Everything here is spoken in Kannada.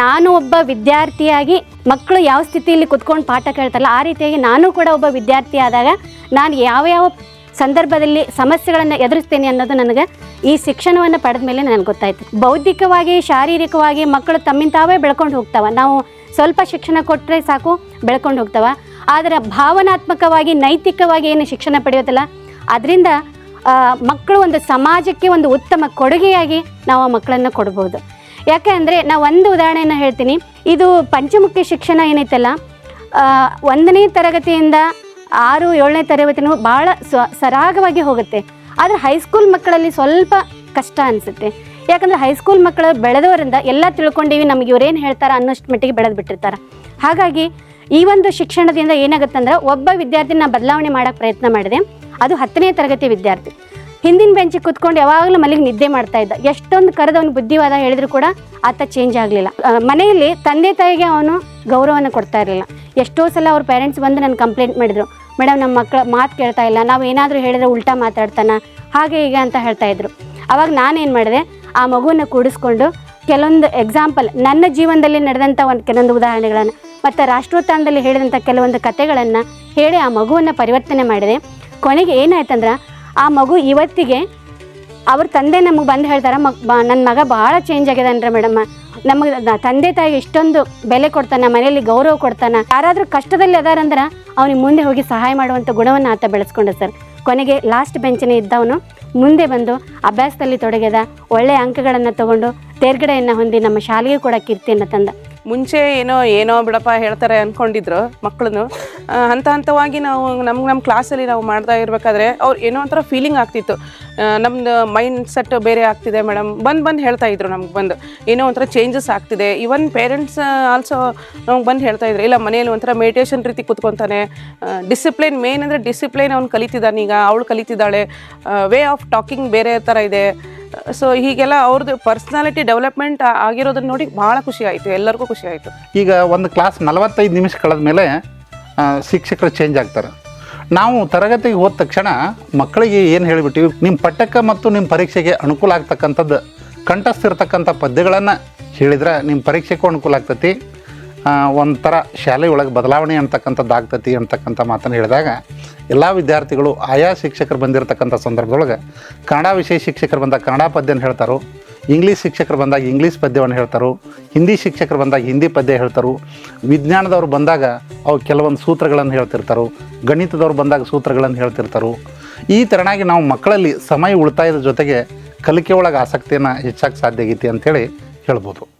ನಾನು ಒಬ್ಬ ವಿದ್ಯಾರ್ಥಿಯಾಗಿ ಮಕ್ಕಳು ಯಾವ ಸ್ಥಿತಿಯಲ್ಲಿ ಕುತ್ಕೊಂಡು ಪಾಠ ಕೇಳ್ತಾರಲ್ಲ, ಆ ರೀತಿಯಾಗಿ ನಾನು ಕೂಡ ಒಬ್ಬ ವಿದ್ಯಾರ್ಥಿ ಆದಾಗ ನಾನು ಯಾವ ಯಾವ ಸಂದರ್ಭದಲ್ಲಿ ಸಮಸ್ಯೆಗಳನ್ನು ಎದುರಿಸ್ತೇನೆ ಅನ್ನೋದು ನನಗೆ ಈ ಶಿಕ್ಷಣವನ್ನು ಪಡೆದ ಮೇಲೆ ನನಗೆ ಗೊತ್ತಾಯಿತು. ಬೌದ್ಧಿಕವಾಗಿ, ಶಾರೀರಿಕವಾಗಿ ಮಕ್ಕಳು ತಮ್ಮಿಂದ ತಾವೇ ಬೆಳ್ಕೊಂಡು ಹೋಗ್ತಾವೆ. ನಾವು ಸ್ವಲ್ಪ ಶಿಕ್ಷಣ ಕೊಟ್ಟರೆ ಸಾಕು, ಬೆಳ್ಕೊಂಡು ಹೋಗ್ತಾವ. ಆದರೆ ಭಾವನಾತ್ಮಕವಾಗಿ, ನೈತಿಕವಾಗಿ ಏನು ಶಿಕ್ಷಣ ಪಡೆಯೋದಿಲ್ಲ. ಅದರಿಂದ ಮಕ್ಕಳು ಒಂದು ಸಮಾಜಕ್ಕೆ ಒಂದು ಉತ್ತಮ ಕೊಡುಗೆಯಾಗಿ ನಾವು ಆ ಮಕ್ಕಳನ್ನು ಕೊಡ್ಬೋದು. ಯಾಕೆ ಅಂದರೆ ನಾವು ಒಂದು ಉದಾಹರಣೆಯನ್ನು ಹೇಳ್ತೀನಿ. ಇದು ಪಂಚಮುಖಿ ಶಿಕ್ಷಣ ಏನೈತಲ್ಲ ಒಂದನೇ ತರಗತಿಯಿಂದ ಆರು, ಏಳನೇ ತರಗತಿನೂ ಭಾಳ ಸ್ವ, ಸರಾಗವಾಗಿ ಹೋಗುತ್ತೆ. ಆದರೆ ಹೈಸ್ಕೂಲ್ ಮಕ್ಕಳಲ್ಲಿ ಸ್ವಲ್ಪ ಕಷ್ಟ ಅನಿಸುತ್ತೆ. ಯಾಕಂದರೆ ಹೈಸ್ಕೂಲ್ ಮಕ್ಕಳು ಬೆಳೆದವರಿಂದ ಎಲ್ಲ ತಿಳ್ಕೊಂಡೀವಿ, ನಮ್ಗೆ ಇವರೇನು ಹೇಳ್ತಾರೆ ಅನ್ನೋಷ್ಟು ಮಟ್ಟಿಗೆ ಬೆಳೆದು ಬಿಟ್ಟಿರ್ತಾರೆ. ಹಾಗಾಗಿ ಈ ಒಂದು ಶಿಕ್ಷಣದಿಂದ ಏನಾಗುತ್ತಂದ್ರೆ, ಒಬ್ಬ ವಿದ್ಯಾರ್ಥಿನ ಬದಲಾವಣೆ ಮಾಡೋಕ್ಕೆ ಪ್ರಯತ್ನ ಮಾಡಿದೆ. ಅದು ಹತ್ತನೇ ತರಗತಿ ವಿದ್ಯಾರ್ಥಿ. ಹಿಂದಿನ ಬೆಂಚಿಗೆ ಕುತ್ಕೊಂಡು ಯಾವಾಗಲೂ ಮಲಗಿ ನಿದ್ದೆ ಮಾಡ್ತಾ ಇದ್ದ. ಎಷ್ಟೊಂದು ಕರೆದವನು ಬುದ್ಧಿವಾದ ಹೇಳಿದ್ರು ಕೂಡ ಆತ ಚೇಂಜ್ ಆಗಲಿಲ್ಲ. ಮನೆಯಲ್ಲಿ ತಂದೆ ತಾಯಿಗೆ ಅವನು ಗೌರವನ ಕೊಡ್ತಾ ಇರಲಿಲ್ಲ. ಎಷ್ಟೋ ಸಲ ಅವ್ರ ಪೇರೆಂಟ್ಸ್ ಬಂದು ನನ್ನ ಕಂಪ್ಲೇಂಟ್ ಮಾಡಿದ್ರು. ಮೇಡಮ್ ನಮ್ಮ ಮಕ್ಕಳ ಮಾತು ಕೇಳ್ತಾ ಇಲ್ಲ. ನಾವು ಏನಾದರೂ ಹೇಳಿದ್ರೆ ಉಲ್ಟಾ ಮಾತಾಡ್ತಾನ? ಹಾಗೆ ಹೀಗೆ ಅಂತ ಹೇಳ್ತಾ ಇದ್ರು. ಅವಾಗ ನಾನೇನು ಮಾಡಿದೆ, ಆ ಮಗುವನ್ನ ಕೂಡಿಸ್ಕೊಂಡು ಕೆಲವೊಂದು ಎಕ್ಸಾಂಪಲ್ ನನ್ನ ಜೀವನದಲ್ಲಿ ನಡೆದಂಥ ಒಂದು ಕೆಲವೊಂದು ಉದಾಹರಣೆಗಳನ್ನು ಮತ್ತು ರಾಷ್ಟ್ರೋತ್ಥಾನದಲ್ಲಿ ಹೇಳಿದಂಥ ಕೆಲವೊಂದು ಕಥೆಗಳನ್ನು ಹೇಳಿ ಆ ಮಗುವನ್ನು ಪರಿವರ್ತನೆ ಮಾಡಿದೆ. ಕೊನೆಗೆ ಏನಾಯ್ತಂದ್ರೆ ಆ ಮಗು ಇವತ್ತಿಗೆ ಅವ್ರ ತಂದೆ ನಮಗೆ ಬಂದು ಹೇಳ್ತಾರೆ, ಮಗ ನನ್ನ ಮಗ ಭಾಳ ಚೇಂಜ್ ಆಗ್ಯದನ್ರಿ ಮೇಡಮ್ ನಮಗೆ ತಂದೆ ತಾಯಿ ಇಷ್ಟೊಂದು ಬೆಲೆ ಕೊಡ್ತಾನೆ, ಮನೆಯಲ್ಲಿ ಗೌರವ ಕೊಡ್ತಾನೆ. ಯಾರಾದರೂ ಕಷ್ಟದಲ್ಲಿ ಅದಾರಂದ್ರೆ ಅವನಿಗೆ ಮುಂದೆ ಹೋಗಿ ಸಹಾಯ ಮಾಡುವಂಥ ಗುಣವನ್ನು ಆತ ಬೆಳೆಸ್ಕೊಂಡ ಸರ್. ಕೊನೆಗೆ ಲಾಸ್ಟ್ ಬೆಂಚನೆ ಇದ್ದವನು ಮುಂದೆ ಬಂದು ಅಭ್ಯಾಸದಲ್ಲಿ ತೊಡಗಿದ ಒಳ್ಳೆಯ ಅಂಕಗಳನ್ನು ತಗೊಂಡು ತೇರ್ಗಡೆಯನ್ನು ಹೊಂದಿ ನಮ್ಮ ಶಾಲೆಗೆ ಕೂಡ ಕೀರ್ತಿಯನ್ನು ತಂದ. ಮುಂಚೆ ಏನೋ ಏನೋ ಬಿಡಪ್ಪ ಹೇಳ್ತಾರೆ ಅಂದ್ಕೊಂಡಿದ್ರು ಮಕ್ಕಳನ್ನು. ಹಂತ ಹಂತವಾಗಿ ನಾವು ನಮ್ಗೆ ನಮ್ಮ ಕ್ಲಾಸಲ್ಲಿ ನಾವು ಮಾಡ್ತಾ ಇರಬೇಕಾದ್ರೆ ಅವ್ರು ಏನೋ ಒಂಥರ ಫೀಲಿಂಗ್ ಆಗ್ತಿತ್ತು. ನಮ್ಮದು ಮೈಂಡ್ ಸೆಟ್ ಬೇರೆ ಆಗ್ತಿದೆ ಮೇಡಮ್ ಬಂದು ಬಂದು ಹೇಳ್ತಾ ಇದ್ರು ನಮ್ಗೆ ಬಂದು. ಏನೋ ಒಂಥರ ಚೇಂಜಸ್ ಆಗ್ತಿದೆ. ಇವನ್ ಪೇರೆಂಟ್ಸ್ ಆಲ್ಸೋ ನಮ್ಗೆ ಬಂದು ಹೇಳ್ತಾ ಇದ್ರು. ಇಲ್ಲ, ಮನೆಯಲ್ಲಿ ಒಂಥರ ಮೆಡಿಟೇಷನ್ ರೀತಿ ಕುತ್ಕೊತಾನೆ. ಡಿಸಿಪ್ಲಿನ್ ಮೇನ್ ಅಂದರೆ ಡಿಸಿಪ್ಲಿನ್ ಅವ್ನು ಕಲಿತಿದ್ದಾನೀಗ. ಅವಳು ಕಲಿತಿದ್ದಾಳೆ. ವೇ ಆಫ್ ಟಾಕಿಂಗ್ ಬೇರೆ ಥರ ಇದೆ. ಸೊ ಹೀಗೆಲ್ಲ ಅವ್ರದ್ದು ಪರ್ಸ್ನಾಲಿಟಿ ಡೆವಲಪ್ಮೆಂಟ್ ಆಗಿರೋದನ್ನ ನೋಡಿ ಭಾಳ ಖುಷಿ ಆಯಿತು, ಎಲ್ಲರಿಗೂ ಖುಷಿ ಆಯಿತು. ಈಗ ಒಂದು ಕ್ಲಾಸ್ ನಲವತ್ತೈದು ನಿಮಿಷ ಕಳೆದ ಮೇಲೆ ಶಿಕ್ಷಕರು ಚೇಂಜ್ ಆಗ್ತಾರೆ. ನಾವು ತರಗತಿಗೆ ಹೋದ ತಕ್ಷಣ ಮಕ್ಕಳಿಗೆ ಏನು ಹೇಳಿಬಿಟ್ಟಿವಿ? ನಿಮ್ಮ ಪಠ್ಯಕ್ಕೆ ಮತ್ತು ನಿಮ್ಮ ಪರೀಕ್ಷೆಗೆ ಅನುಕೂಲ ಆಗ್ತಕ್ಕಂಥದ್ದು, ಕಂಠಸ್ಥಿರ್ತಕ್ಕಂಥ ಪದ್ಯಗಳನ್ನು ಹೇಳಿದ್ರೆ ನಿಮ್ಮ ಪರೀಕ್ಷೆಗೂ ಅನುಕೂಲ ಆಗ್ತತಿ. ಒಂಥರ ಶಾಲೆ ಒಳಗೆ ಬದಲಾವಣೆ ಅಂತಕ್ಕಂಥದ್ದು ಆಗ್ತತಿ ಅಂತಕ್ಕಂಥ ಮಾತನ್ನು ಹೇಳಿದಾಗ ಎಲ್ಲ ವಿದ್ಯಾರ್ಥಿಗಳು ಆಯಾ ಶಿಕ್ಷಕರು ಬಂದಿರತಕ್ಕಂಥ ಸಂದರ್ಭದೊಳಗೆ ಕನ್ನಡ ವಿಷಯ ಶಿಕ್ಷಕರು ಬಂದಾಗ ಕನ್ನಡ ಪದ್ಯನ ಹೇಳ್ತಾರೋ, ಇಂಗ್ಲೀಷ್ ಶಿಕ್ಷಕರು ಬಂದಾಗ ಇಂಗ್ಲೀಷ್ ಪದ್ಯವನ್ನು ಹೇಳ್ತಾರೋ, ಹಿಂದಿ ಶಿಕ್ಷಕರು ಬಂದಾಗ ಹಿಂದಿ ಪದ್ಯ ಹೇಳ್ತಾರೋ, ವಿಜ್ಞಾನದವ್ರು ಬಂದಾಗ ಅವು ಕೆಲವೊಂದು ಸೂತ್ರಗಳನ್ನು ಹೇಳ್ತಿರ್ತಾರೋ, ಗಣಿತದವ್ರು ಬಂದಾಗ ಸೂತ್ರಗಳನ್ನು ಹೇಳ್ತಿರ್ತಾರೋ, ಈ ತೆರನಾಗಿ ನಾವು ಮಕ್ಕಳಲ್ಲಿ ಸಮಯ ಉಳಿತಾಯದ ಜೊತೆಗೆ ಕಲಿಕೆ ಒಳಗೆ ಆಸಕ್ತಿಯನ್ನು ಹೆಚ್ಚಾಗಿ ಸಾಧ್ಯ ಆಗೈತಿ ಅಂಥೇಳಿ ಹೇಳ್ಬೋದು.